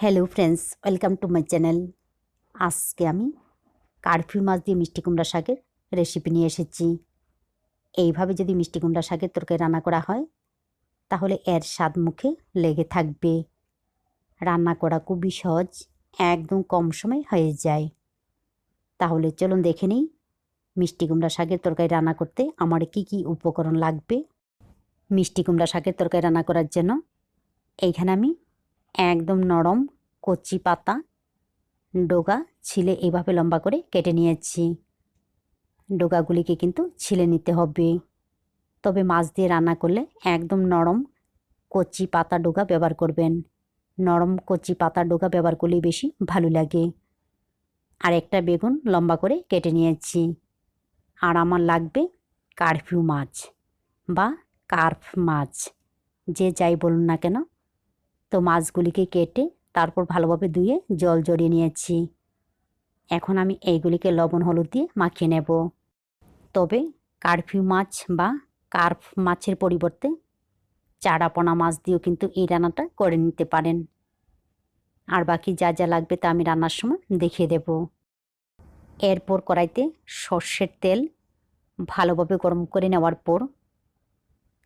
Hello friends welcome to my channel আজকে আমি curfew মাছ দিয়ে মিষ্টি কুমড়া শাকের রেসিপি নিয়ে এসেছি। এইভাবে যদি মিষ্টি কুমড়া শাকের তরকারি রান্না করা হয়, তাহলে এর স্বাদ মুখে লেগে থাকবে। রান্না করা খুবই সহজ, একদম কম সময় হয়ে যায়। তাহলে চলুন দেখে নিই, মিষ্টি কুমড়া শাকের তরকারি রান্না করতে আমার কি কি উপকরণ লাগবে? মিষ্টি কুমড়া শাকের তরকারি রান্না করার জন্য এইখানে আমি একদম নরম কচি পাতা। ডোগা ছিলে এভাবে লম্বা করে কেটে নিয়েছি। ডোগাগুলিকে কিন্তু ছিলে নিতে হবে। তবে মাছ দিয়ে রান্না করলে একদম নরম কচি পাতা ডোগা ব্যবহার করবেন। নরম কচি পাতা ডোগা ব্যবহার করলে বেশি ভালো লাগে। আর একটা বেগুন লম্বা করে কেটে নিয়েছি। আর আমার লাগবে কারফিউ মাছ বা কার্ফ মাছ। যে যাই বলুন না কেন তো মাছগুলিকে কেটে তারপর ভালোভাবে ধুয়ে জল জড়িয়ে নিয়েছি। এখন আমি এইগুলিকে লবণ হলুদ দিয়ে মাখিয়ে নেব। তবে কারফিউ মাছ বা কার্ফ মাছের পরিবর্তে চারাপোনা মাছ দিয়েও কিন্তু এই রান্নাটা করে নিতে পারেন। আর বাকি যা যা লাগবে তা আমি রান্নার সময় দেখিয়ে দেব। এরপর কড়াইতে সর্ষের তেল ভালোভাবে গরম করে নেওয়ার পর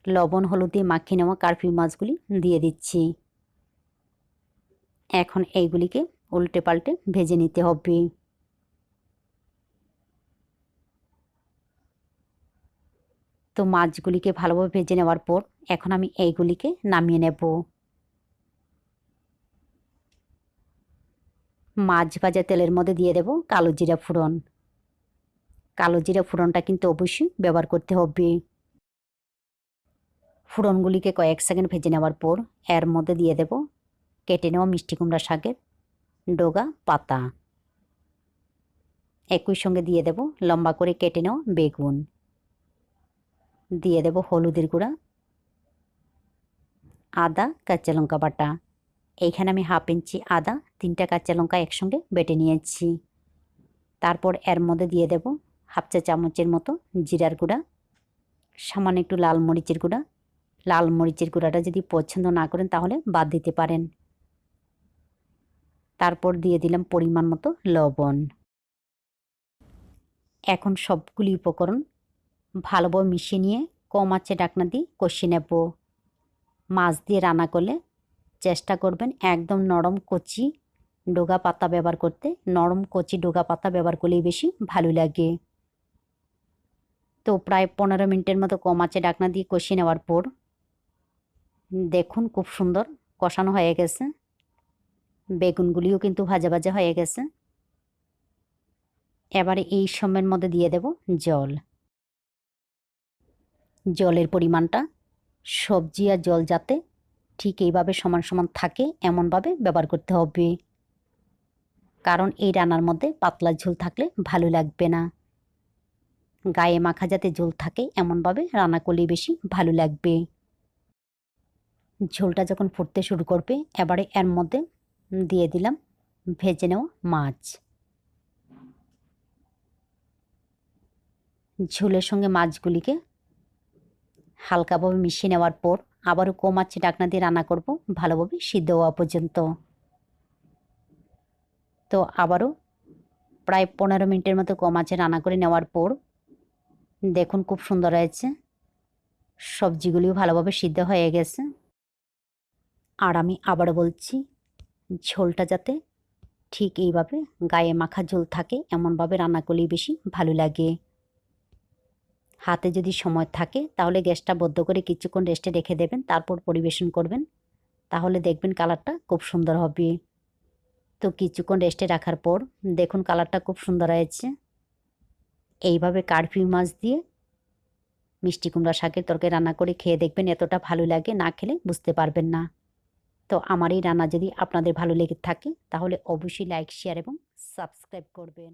লবণ হলুদ দিয়ে মাখিয়ে নেওয়া কারফিউ মাছগুলি দিয়ে দিচ্ছি। এখন এইগুলিকে উল্টে পাল্টে ভেজে নিতে হবে। তো মাছগুলিকে ভালোভাবে ভেজে নেওয়ার পর এখন আমি এইগুলিকে নামিয়ে নেব। মাছ ভাজা তেলের মধ্যে দিয়ে দেব কালো জিরা ফোড়ন। কালো জিরা ফোড়নটা কিন্তু অবশ্যই ব্যবহার করতে হবে। ফোড়নগুলিকে কয়েক সেকেন্ড ভেজে নেওয়ার পর এর মধ্যে দিয়ে দেব কেটে নেওয়া মিষ্টি কুমড়া শাকের ডোগা, পাতা। একই সঙ্গে দিয়ে দেব লম্বা করে কেটে নেওয়া বেগুন। দিয়ে দেব হলুদের গুঁড়া, আদা, কাঁচা লঙ্কা বাটা। এইখানে আমি হাফ ইঞ্চি আদা, তিনটা কাঁচা লঙ্কা একসঙ্গে বেটে নিয়েছি। তারপর এর মধ্যে দিয়ে দেব হাফ চা চামচের মতো জিরার গুঁড়া, সামান্য একটু লাল মরিচের গুঁড়া। লাল মরিচের গুঁড়াটা যদি পছন্দ না করেন তাহলে বাদ দিতে পারেন। তারপর দিয়ে দিলাম পরিমাণ মতো লবণ। এখন সবগুলি উপকরণ ভালোভাবে মিশিয়ে নিয়ে কম আঁচে ডাকনা দিয়ে কষিয়ে নেব। মাছ দিয়ে রান্না করলে চেষ্টা করবেন একদম নরম কচি ডোগা পাতা ব্যবহার করতে। নরম কচি ডোগা পাতা ব্যবহার করলেই বেশি ভালো লাগে। তো প্রায় পনেরো মিনিটের মতো কম আছে ডাকনা দিয়ে কষিয়ে নেওয়ার পর দেখুন খুব সুন্দর কষানো হয়ে গেছে। বেগুনগুলিও কিন্তু ভাজা ভাজা হয়ে গেছে। এবারে এই সময়ের মধ্যে দিয়ে দেব জল। জলের পরিমাণটা সবজি আর জল যাতে ঠিক এইভাবে সমান সমান থাকে, এমনভাবে ব্যবহার করতে হবে। কারণ এই রান্নার মধ্যে পাতলা ঝোল থাকলে ভালো লাগবে না। গায়ে মাখা যাতে ঝোল থাকে, এমনভাবে রান্না করলেই বেশি ভালো লাগবে। ঝোলটা যখন ফুটতে শুরু করবে, এবারে এর মধ্যে দিয়ে দিলাম। ভেজে নেওয়া মাছ। ঝোলের সঙ্গে মাছগুলিকে হালকাভাবে মিশিয়ে নেওয়ার পর আবারও কম আছে ডাকনা দিয়ে রান্না করব, ভালোভাবে সিদ্ধ হওয়া পর্যন্ত। তো আবারও প্রায় পনেরো মিনিটের মতো কম আছে রান্না করে নেওয়ার পর দেখুন খুব সুন্দর হয়েছে। সবজিগুলিও ভালোভাবে সিদ্ধ হয়ে গেছে। আর আমি আবারও বলছি ঝোলটা যাতে ঠিক এইভাবে গায়ে মাখা ঝোল থাকে, এমনভাবে রান্না করলেই বেশি ভালো লাগে। হাতে যদি সময় থাকে, তাহলে গ্যাসটা বদ্ধ করে কিছুক্ষণ রেস্টে রেখে দেবেন, তারপর পরিবেশন করবেন। তাহলে দেখবেন কালারটা খুব সুন্দর হবে। তো কিছুক্ষণ রেস্টে রাখার পর দেখুন কালারটা খুব সুন্দর হয়েছে। এইভাবে কারফিউ মাছ দিয়ে মিষ্টি কুমড়া শাকের তরকারি রান্না করে খেয়ে দেখবেন এতটা ভালো লাগে, না খেলে বুঝতে পারবেন না। তো আমার এই রান্না যদি আপনাদের ভালো লেগে থাকে, তাহলে অবশ্যই লাইক শেয়ার এবং সাবস্ক্রাইব করবেন।